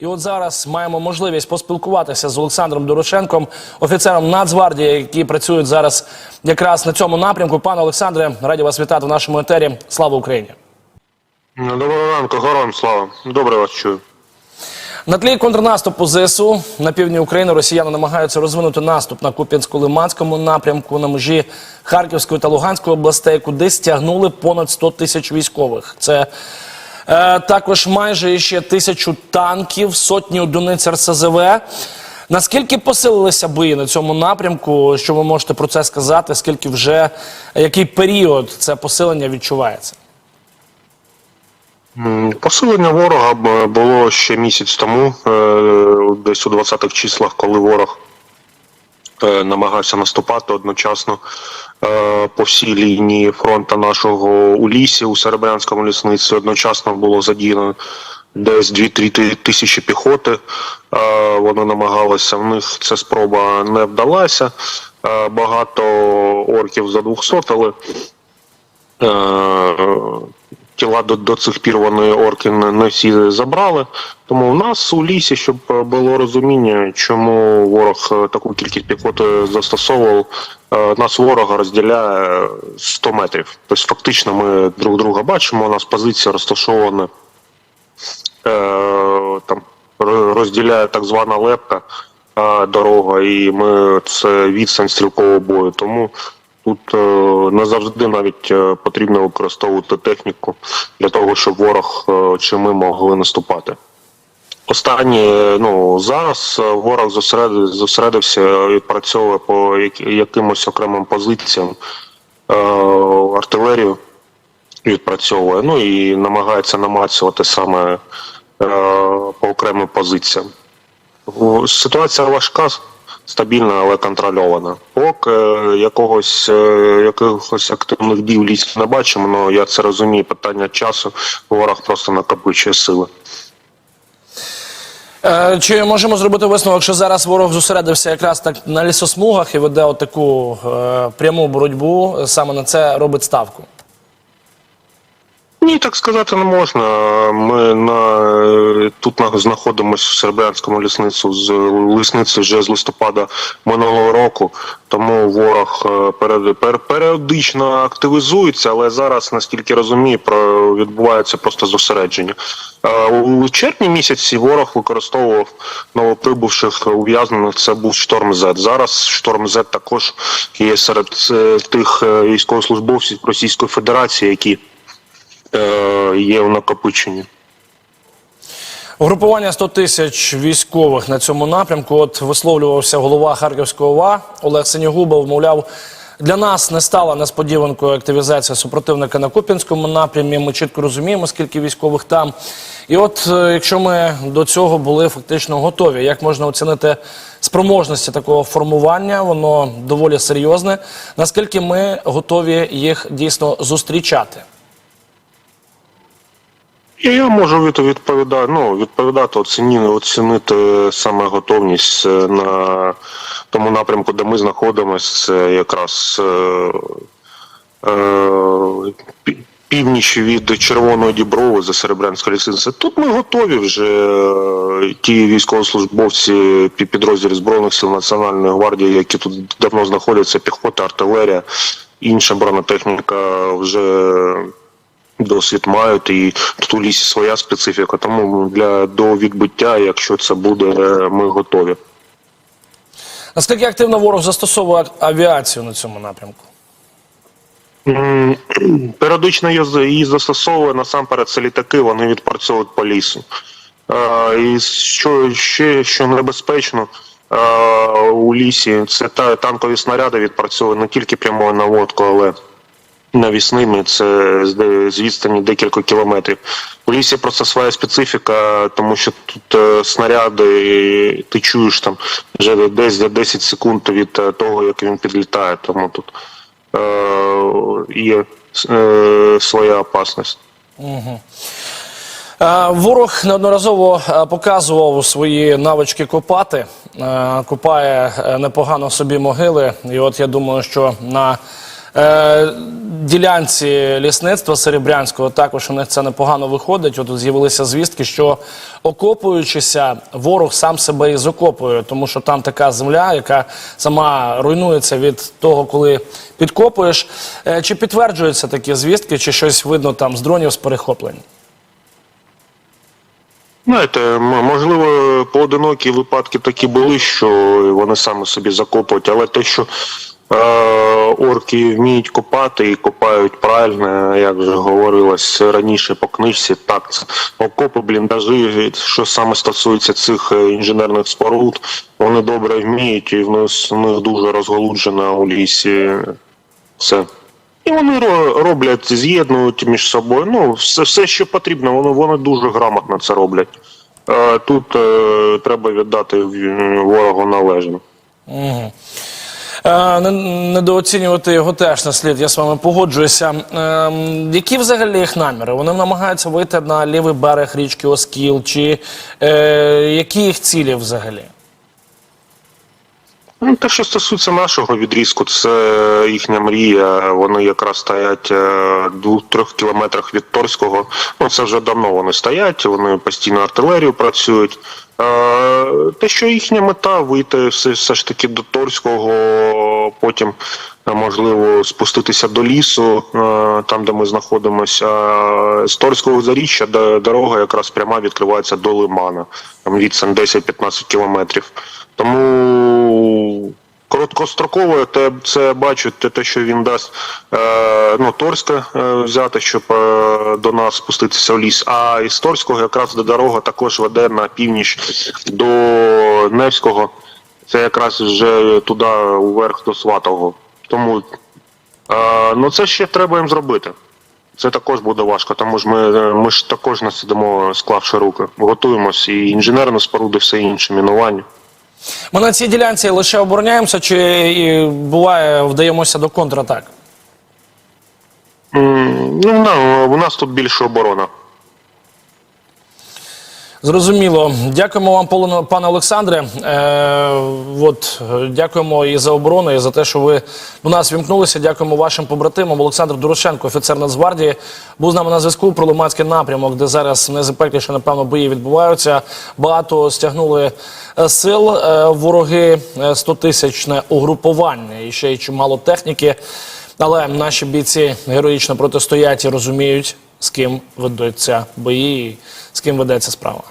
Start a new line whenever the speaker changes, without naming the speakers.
І от зараз маємо можливість поспілкуватися з Олександром Дорошенком, офіцером Нацгвардії, які працюють зараз якраз на цьому напрямку. Пане Олександре, раді вас вітати в нашому етері. Слава Україні!
Доброго ранку, героям слава. Добре вас чую.
На тлі контрнаступу ЗСУ на півдні України росіяни намагаються розвинути наступ на Куп'янсько-Лиманському напрямку на межі Харківської та Луганської областей, куди стягнули понад 100 тисяч військових. Це е, також майже ще тисячу танків, сотні одиниць РСЗВ. Наскільки посилилися бої на цьому напрямку? Що ви можете про це сказати? Скільки вже який період це посилення відчувається?
Посилення ворога було ще місяць тому, е, десь у 20-х числах, коли ворог е, намагався наступати одночасно е, по всій лінії фронту нашого у лісі, у Серебрянському лісниці. Одночасно було задіяно десь 2-3 тисячі піхоти. Е, Вони намагалися, в них ця спроба не вдалася. Е, Багато орків за 200, але Е, тіла до, до цих пір вони орки не, всі забрали. Тому в нас у лісі, щоб е, було розуміння, чому ворог е, таку кількість піхоти застосовував, е, нас ворога розділяє 100 метрів. Тобто фактично ми друг друга бачимо, у нас позиція розташована там розділяє так звана лепка дорога, і ми це відстань стрілкового бою. Тому тут не завжди навіть е, потрібно використовувати техніку для того, щоб ворог е, чи ми могли наступати. Останні, ну зараз е, ворог зосередив, зосередився і працює по якимось окремим позиціям артилерію відпрацьовує, ну і намагається намацувати саме по окремим позиціям. Ситуація важка, стабільна, але контрольована. Поки якогось, е, якихось активних дій в лісі не бачимо, але я це розумію. Питання часу ворог просто накопичує сили.
Е, Чи можемо зробити висновок, що зараз ворог зосередився якраз так на лісосмугах і веде отаку е, пряму боротьбу, саме на це робить ставку?
Ні, так сказати не можна. Ми на тут на знаходимося в Серебрянському лісницю з лісниці вже з листопада минулого року. Тому ворог е, перед, пер, періодично активізується, але зараз, наскільки розумію, про відбувається просто зосередження. Е, У червні місяці ворог використовував новоприбувших ув'язнених. Це був шторм Z. Зараз шторм Z також є серед е, тих е, військовослужбовців Російської Федерації, які е, є в накопиченні.
Угрупування 100 тисяч військових на цьому напрямку. От висловлювався голова Харківського ОВА Олег Синігубов. Мовляв, для нас не стала несподіванкою активізація супротивника на Куп'янському напрямі. Ми чітко розуміємо, скільки військових там. І от е, якщо ми до цього були фактично готові, як можна оцінити спроможності такого формування? Воно доволі серйозне. Наскільки ми готові їх дійсно зустрічати?
І я можу від- відповідати, ну, відповідати, оціні, оцінити саме готовність е, на тому напрямку, де ми знаходимося, це якраз е, е, північ від Червоної Діброви за Серебрянської лісниці. Тут ми готові вже е, ті військовослужбовці пі- підрозділів Збройних сил Національної гвардії, які тут давно знаходяться, піхота, артилерія, інша бронетехніка вже досвід мають, і тут у лісі своя специфіка. Тому для до відбиття, якщо це буде, е, ми готові.
Наскільки активно ворог застосовує авіацію на цьому напрямку?
Періодично її застосовує насамперед це літаки, вони відпрацьовують по лісу. І що ще що небезпечно у лісі, це танкові снаряди відпрацьовують не тільки прямою наводку, але навісними це з відстані декілька кілометрів. У лісі просто своя специфіка, тому що тут е, снаряди ти чуєш там вже десь за 10 секунд від е, того, як він підлітає. Тому тут е, є е, своя опасність.
Е, Ворог неодноразово показував свої навички копати, копає е, непогано собі могили. І от я думаю, що на е, ділянці лісництва Серебрянського також у них це непогано виходить. От з'явилися звістки, що окопуючися, ворог сам себе і закопує, тому що там така земля, яка сама руйнується від того, коли підкопуєш. Е, чи підтверджуються такі звістки, чи щось видно там з дронів з перехоплень?
Знаєте, можливо, поодинокі випадки такі були, що вони саме собі закопують, але те, що орки вміють копати і копають правильно, як вже говорилось раніше по книжці, так, окопи, бліндажі, що саме стосується цих е, інженерних споруд, вони добре вміють, і в них, в них дуже розголуджена у лісі все. І вони роблять, з'єднують між собою. Ну, все, все що потрібно, вони, вони дуже грамотно це роблять. Е, Тут е, треба віддати ворогу належне.
Е, не- недооцінювати його теж не слід, я з вами погоджуюся. Е, які взагалі їх наміри? Вони намагаються вийти на лівий берег річки Оскіл, чи е, які їх цілі взагалі?
Ну, те, що стосується нашого відрізку, це їхня мрія. Вони якраз стоять е, двох-трьох кілометрах від Торського. Ну, це вже давно вони стоять, вони постійно артилерію працюють. Е, Те, що їхня мета вийти все, все ж таки до Торського, потім е, можливо спуститися до лісу, там де ми знаходимося. З Торського заріччя дорога якраз пряма відкривається до Лимана. Там відстань 10-15 кілометрів. Тому короткостроково те, це бачу, те, що він дасть е, ну, Торське взяти, щоб е, до нас спуститися в ліс. А із Торського якраз до дорога також веде на північ до Невського. Це якраз вже туди уверх до Сватого. Тому е, ну, це ще треба їм зробити. Це також буде важко, тому ж ми, ми ж також не сидимо, склавши руки. Готуємось і інженерні споруди, все інше, мінування.
Ми на цій ділянці лише обороняємося, чи і, буває вдаємося до контратак?
Ну, у нас тут більше оборона.
Зрозуміло. Дякуємо вам, пане Олександре. Е, от, дякуємо і за оборону, і за те, що ви до нас вімкнулися. Дякуємо вашим побратимам. Олександр Дорошенко, офіцер Нацгвардії, був з нами на зв'язку про Лиманський напрямок, де зараз найзапекліше, напевно, бої відбуваються. Багато стягнули е, сил е, вороги, е, 100-тисячне угрупування і ще й чимало техніки. Але наші бійці героїчно протистоять і розуміють, з ким ведуться бої, з ким ведеться справа.